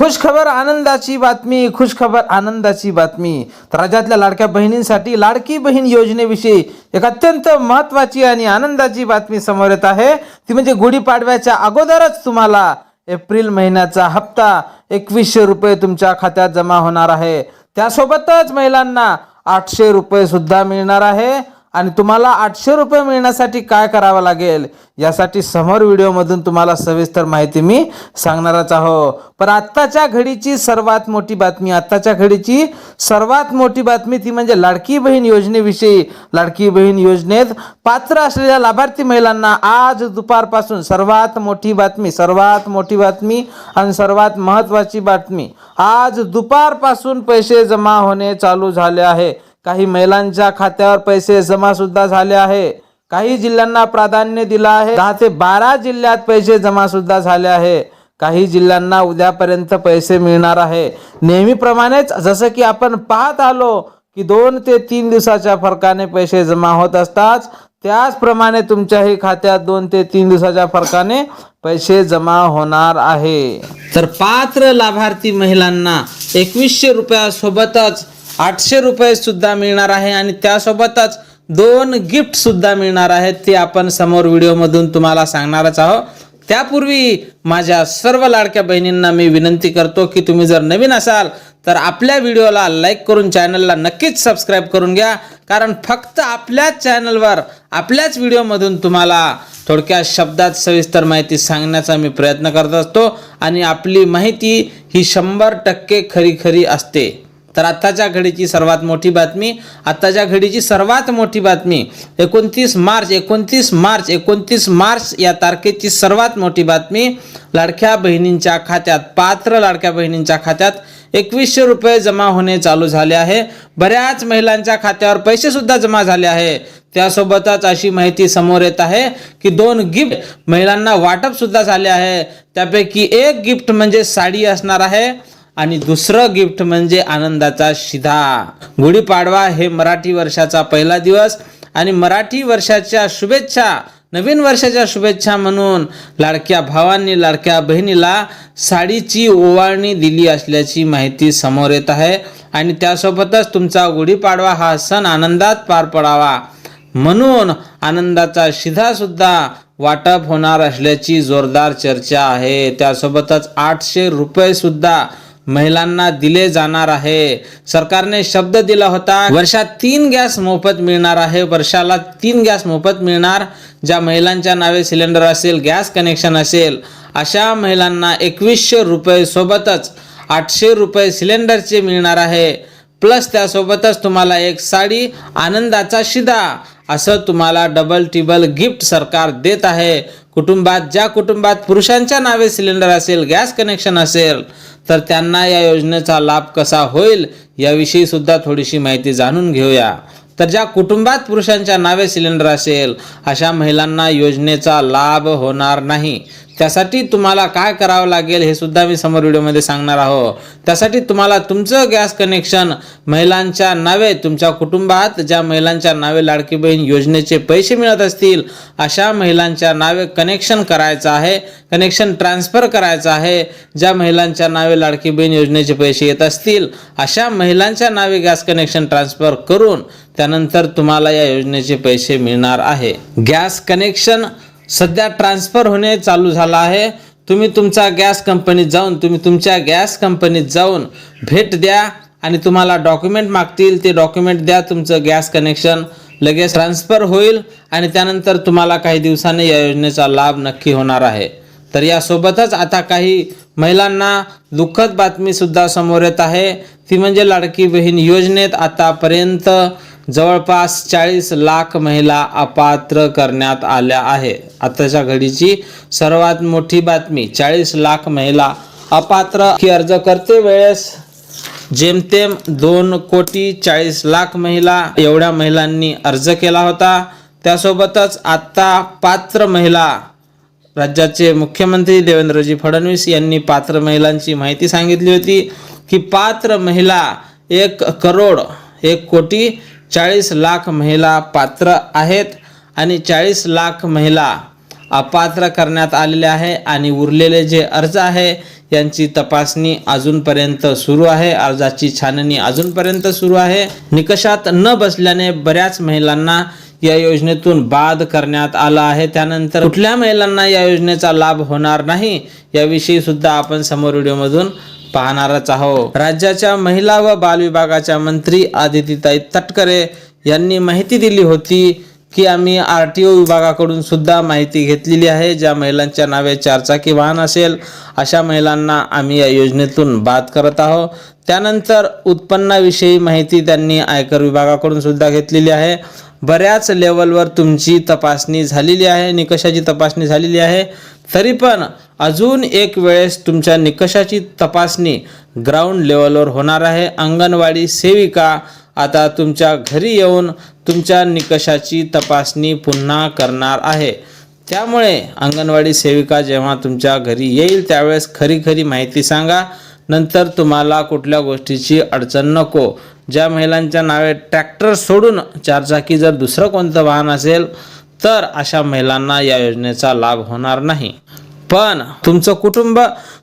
खुशखबर आनंदाची बातमी खुशखबर आनंदाची बातमी. तर राज्यातल्या लाडक्या बहिणींसाठी लाडकी बहीण योजनेविषयी एक अत्यंत महत्त्वाची आणि आनंदाची बातमी समोर येत आहे. ती म्हणजे गुढीपाडव्याच्या अगोदरच तुम्हाला एप्रिल महिन्याचा हप्ता एकवीसशे रुपये तुमच्या खात्यात जमा होणार आहे. त्यासोबतच महिलांना आठशे रुपये सुद्धा मिळणार आहे. आणि तुम्हाला आठशे रुपये मिळण्यासाठी काय करावं लागेल यासाठी समोर व्हिडिओमधून तुम्हाला सविस्तर माहिती मी सांगणारच आहो. पण आत्ताच्या घडीची सर्वात मोठी बातमी आत्ताच्या घडीची सर्वात मोठी बातमी ती म्हणजे लाडकी बहीण योजनेविषयी. लाडकी बहीण योजनेत पात्र असलेल्या लाभार्थी महिलांना आज दुपारपासून सर्वात मोठी बातमी सर्वात मोठी बातमी आणि सर्वात महत्त्वाची बातमी. आज दुपारपासून पैसे जमा होणे चालू झाले आहे. काही महिलांच्या खात्यावर पैसे जमा सुद्धा झाले आहे. काही जिल्ह्यांना प्राधान्य दिलं आहे. दहा ते बारा जिल्ह्यात पैसे जमा सुद्धा झाले आहे. काही जिल्ह्यांना उद्यापर्यंत पैसे मिळणार आहे. नेहमीप्रमाणेच जसं की आपण पाहत आलो की दोन ते तीन दिवसाच्या फरकाने पैसे जमा होत असतात. त्याचप्रमाणे तुमच्याही खात्यात दोन ते तीन दिवसाच्या फरकाने पैसे जमा होणार आहे. तर पात्र लाभार्थी महिलांना एकवीसशे रुपयासोबतच आठशे रुपये सुद्धा मिळणार आहे आणि त्यासोबतच दोन गिफ्ट सुद्धा मिळणार आहेत ते आपण समोर व्हिडिओमधून तुम्हाला सांगणारच आहोत. त्यापूर्वी माझ्या सर्व लाडक्या बहिणींना मी विनंती करतो की तुम्ही जर नवीन असाल तर आपल्या व्हिडिओला लाईक करून चॅनलला नक्कीच सबस्क्राईब करून घ्या. कारण फक्त आपल्याच चॅनलवर आपल्याच व्हिडिओमधून तुम्हाला थोडक्या शब्दात सविस्तर माहिती सांगण्याचा मी प्रयत्न करत असतो आणि आपली माहिती ही शंभर टक्के खरी खरी असते. तर आत्ताच्या घडीची सर्वात मोठी बातमी आत्ताच्या घडीची सर्वात मोठी बातमी एकोणतीस मार्च एकोणतीस मार्च एकोणतीस मार्च या तारखेची सर्वात मोठी बातमी लाडक्या बहिणींच्या खात्यात पात्र लाडक्या बहिणींच्या खात्यात एकवीसशे रुपये जमा होणे चालू झाले आहे. बऱ्याच महिलांच्या खात्यावर पैसेसुद्धा जमा झाले आहे. त्यासोबतच अशी माहिती समोर येत आहे की दोन गिफ्ट महिलांना वाटप सुद्धा झाले आहे. त्यापैकी एक गिफ्ट म्हणजे साडी असणार आहे. आणि दुसरं गिफ्ट म्हणजे आनंदाचा शिधा. गुढीपाडवा हे मराठी वर्षाचा पहिला दिवस आणि मराठी वर्षाच्या शुभेच्छा नवीन वर्षाच्या शुभेच्छा म्हणून लाडक्या भावांनी लाडक्या बहिणीला साडीची ओवाळणी दिली असल्याची माहिती समोर येत आहे. आणि त्यासोबतच तुमचा गुढीपाडवा हा सण आनंदात पार पडावा म्हणून आनंदाचा शिधासुद्धा वाटप होणार असल्याची जोरदार चर्चा आहे. त्यासोबतच आठशे रुपयेसुद्धा महिलांना दिले जाणार आहे. सरकारने शब्द दिला होता वर्षात तीन गॅस मोफत मिळणार आहे. वर्षाला तीन गॅस मोफत मिळणार. ज्या महिलांच्या नावे सिलेंडर असेल गॅस कनेक्शन असेल अशा महिलांना एकवीसशे रुपये सोबतच आठशे रुपये सिलेंडरचे मिळणार आहे. प्लस त्यासोबतच तुम्हाला एक साडी आनंदाचा शिदा असं तुम्हाला डबल टिबल गिफ्ट सरकार देत आहे. कुटुंबात ज्या कुटुंबात पुरुषांच्या नावे सिलेंडर असेल गॅस कनेक्शन असेल तर त्यांना या योजनेचा लाभ कसा होईल याविषयी सुद्धा थोडीशी माहिती जाणून घेऊया. तर ज्या कुटुंबात पुरुषांच्या नावे सिलेंडर असेल अशा महिलांना योजनेचा लाभ होणार नाही. त्यासाठी तुम्हाला काय करावं लागेल हे सुद्धा मी समोर व्हिडिओमध्ये सांगणार आहो. त्यासाठी तुम्हाला तुमचं गॅस कनेक्शन महिलांच्या नावे तुमच्या कुटुंबात ज्या महिलांच्या नावे लाडकी बहीण योजनेचे पैसे मिळत असतील अशा महिलांच्या नावे कनेक्शन करायचं आहे कनेक्शन ट्रान्सफर करायचं आहे. ज्या महिलांच्या नावे लाडकी बहीण योजनेचे पैसे येत असतील अशा महिलांच्या नावे गॅस कनेक्शन ट्रान्सफर करून त्यानंतर तुम्हाला या योजनेचे पैसे मिळणार आहे. गॅस कनेक्शन सध्या ट्रान्सफर होणे चालू झालं आहे. तुम्ही तुमचा गॅस कंपनीत जाऊन तुम्ही तुमच्या गॅस कंपनीत जाऊन भेट द्या आणि तुम्हाला डॉक्युमेंट मागतील. ते डॉक्युमेंट द्या तुमचं गॅस कनेक्शन लगेच ट्रान्सफर होईल आणि त्यानंतर तुम्हाला काही दिवसांनी या योजनेचा लाभ नक्की होणार आहे. तर यासोबतच आता काही महिलांना दुःखद बातमीसुद्धा समोर येत आहे. ती म्हणजे लाडकी बहीण योजनेत आतापर्यंत जवळपास चाळीस लाख महिला अपात्र करण्यात आल्या आहे. आताच्या घडीची सर्वात मोठी बातमी चाळीस लाख महिला अपात्र की अर्ज करते वेळेस? जेमतेम दोन कोटी चाळीस लाख महिला एवढ्या महिलांनी अर्ज केला होता. त्यासोबतच आत्ता पात्र महिला राज्याचे मुख्यमंत्री देवेंद्रजी फडणवीस यांनी पात्र महिलांची माहिती सांगितली होती की पात्र महिला एक करोड एक कोटी चाळीस लाख महिला पात्र आहेत आणि चाळीस लाख महिला अपात्र करण्यात आलेले आहे आणि उरलेले जे अर्ज आहे यांची तपासणी अजूनपर्यंत सुरू आहे. अर्जाची छाननी अजूनपर्यंत सुरू आहे. निकषात न बसल्याने बऱ्याच महिलांना या योजनेतून बाद करण्यात आला आहे. त्यानंतर कुठल्या महिलांना या योजनेचा लाभ होणार नाही याविषयी सुद्धा आपण समोर व्हिडिओमधून पाहणारच आहो राज्याच्या महिला व बाल विभागाच्या मंत्री आदितीताई तटकरे यांनी माहिती दिली होती की आम्ही आर टी ओ विभागाकडून सुद्धा माहिती घेतलेली आहे. ज्या महिलांच्या नावे चारचाकी वाहन असेल अशा महिलांना आम्ही या योजनेतून बाद करत आहोत. त्यानंतर उत्पन्नाविषयी माहिती त्यांनी आयकर विभागाकडून सुद्धा घेतलेली आहे. बऱ्याच लेवलवर तुमची तपासणी झालेली आहे निकषाची तपासणी झालेली आहे. तरी पण अजून एक वेळेस तुमच्या निकषाची तपासणी ग्राउंड लेवलवर होणार आहे. अंगणवाडी सेविका आता तुमच्या घरी येऊन तुमच्या निकषाची तपासणी पुन्हा करणार आहे. त्यामुळे अंगणवाडी सेविका जेव्हा तुमच्या घरी येईल त्यावेळेस खरी खरी माहिती सांगा. नंतर तुम्हाला कुठल्या गोष्टीची अडचण नको. ज्या महिलांच्या नावे ट्रॅक्टर सोडून चारचाकी जर दुसरं कोणतं वाहन असेल तर अशा महिलांना या योजनेचा लाभ होणार नाही. पण तुमचं कुटुंब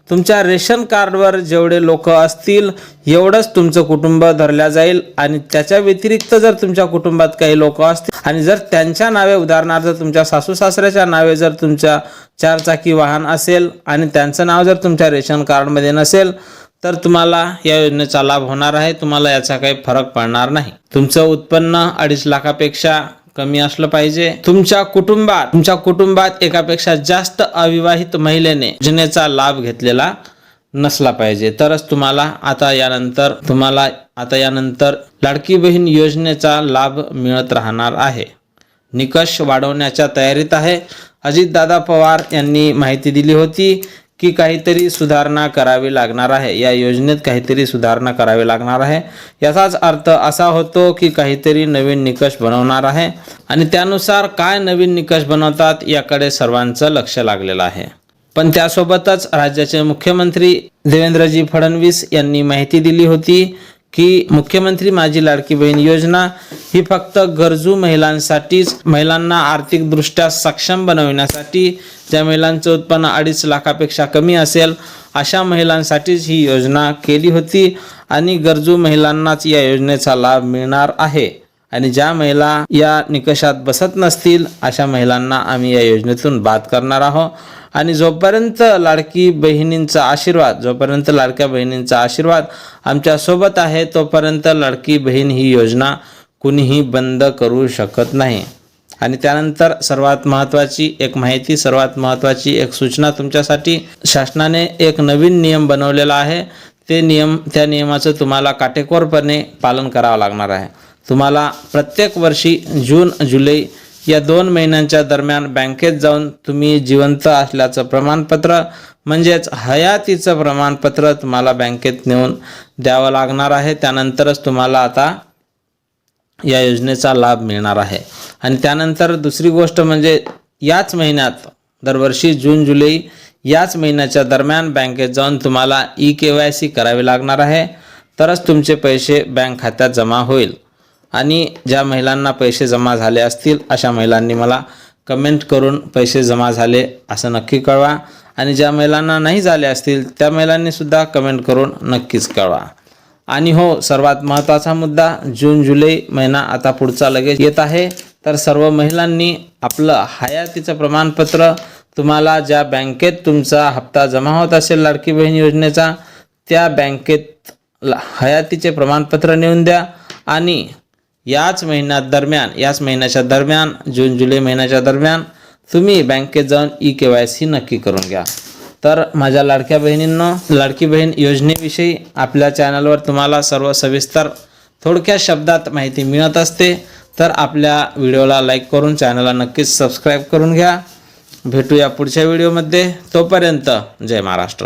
तुमच्या रेशन कार्डवर जेवढे लोक असतील एवढंच तुमचं कुटुंब धरल्या जाईल. आणि त्याच्या व्यतिरिक्त जर तुमच्या कुटुंबात काही लोक असतील आणि जर त्यांच्या नावे उदाहरणार्थ तुमच्या सासू सासऱ्याच्या नावे जर तुमच्या चारचाकी वाहन असेल आणि त्यांचं नाव जर तुमच्या रेशन कार्डमध्ये नसेल तर तुम्हाला या योजनेचा लाभ होणार आहे. तुम्हाला याचा काही फरक पडणार नाही. तुमचं उत्पन्न अडीच लाखापेक्षा कमी असलं पाहिजे. तुमच्या कुटुंबात तुमच्या कुटुंबात एकापेक्षा जास्त अविवाहित महिलेने योजनेचा लाभ घेतलेला नसला पाहिजे. तरच तुम्हाला आता यानंतर तुम्हाला आता यानंतर लाडकी बहीण योजनेचा लाभ मिळत राहणार आहे. निकष वाढवण्याच्या तयारीत आहे. अजितदादा पवार यांनी माहिती दिली होती. की काहीतरी सुधारणा करावी लागणार आहे. या योजनेत काहीतरी सुधारणा करावी लागणार आहे. याचाच अर्थ असा होतो की काहीतरी नवीन निकष बनवणार आहे आणि त्यानुसार काय नवीन निकष बनवतात याकडे सर्वांचं लक्ष लागलेलं आहे. पण त्यासोबतच राज्याचे मुख्यमंत्री देवेंद्रजी फडणवीस यांनी माहिती दिली होती की मुख्यमंत्री माझी लाडकी बहीण योजना ही फक्त गरजू महिलांसाठीच महिलांना आर्थिकदृष्ट्या सक्षम बनविण्यासाठी ज्या महिलांचं उत्पन्न अडीच लाखापेक्षा कमी असेल अशा महिलांसाठीच ही योजना केली होती आणि गरजू महिलांनाच या योजनेचा लाभ मिळणार आहे. आणि ज्या महिला या निकषात बसत नसतील अशा महिलांना आम्ही या योजनेतून बाद करणार आहोत. आणि जोपर्यंत लाडकी बहिणींचा आशीर्वाद जोपर्यंत लाडक्या बहिणींचा आशीर्वाद आमच्यासोबत आहे तोपर्यंत लाडकी बहीण ही योजना कुणीही बंद करू शकत नाही. आणि त्यानंतर सर्वात महत्त्वाची एक माहिती सर्वात महत्त्वाची एक सूचना तुमच्यासाठी. शासनाने एक नवीन नियम बनवलेला आहे. ते नियम त्या नियमाचं तुम्हाला काटेकोरपणे पालन करावं लागणार आहे. तुम्हाला प्रत्येक वर्षी जून जुलै या दोन महिन्यांच्या दरम्यान बँकेत जाऊन तुम्ही जिवंत असल्याचं प्रमाणपत्र म्हणजेच हयातीचं प्रमाणपत्र तुम्हाला बँकेत नेऊन द्यावं लागणार आहे. त्यानंतरच तुम्हाला आता या योजनेचा लाभ मिळणार आहे. आणि त्यानंतर दुसरी गोष्ट म्हणजे याच महिन्यात दरवर्षी जून जुलै याच महिन्याच्या दरम्यान बँकेत जाऊन तुम्हाला ई के वाय सी करावी लागणार आहे. तरच तुमचे पैसे बँक खात्यात जमा होईल. आणि ज्या महिलांना पैसे जमा झाले असतील अशा महिलांनी मला कमेंट करून पैसे जमा झाले असं नक्की कळवा. आणि ज्या महिलांना नाही झाले असतील त्या महिलांनीसुद्धा कमेंट करून नक्कीच कळवा. आणि हो सर्वात महत्त्वाचा मुद्दा जून जुलै महिना आता पुढचा लगेच येत आहे. तर सर्व महिलांनी आपलं हयातीचं प्रमाणपत्र तुम्हाला ज्या बँकेत तुमचा हप्ता जमा होत असेल लाडकी बहीण योजनेचा त्या बँकेत हयातीचे प्रमाणपत्र नेऊन द्या. आणि याच महिन्यात दरम्यान याच महिन्याच्या दरम्यान जून जुलै महिन्याच्या दरम्यान तुम्ही बँकेत जाऊन ई के वाय सी नक्की करून घ्या. तर माझ्या लाडक्या बहिणींनो लाडकी बहीण योजनेविषयी आपल्या चॅनलवर तुम्हाला सर्व सविस्तर थोडक्या शब्दात माहिती मिळत असते तर आपल्या व्हिडिओला लाईक करून चॅनलला नक्कीच सबस्क्राईब करून घ्या. भेटूया पुढच्या व्हिडिओमध्ये. तोपर्यंत जय महाराष्ट्र.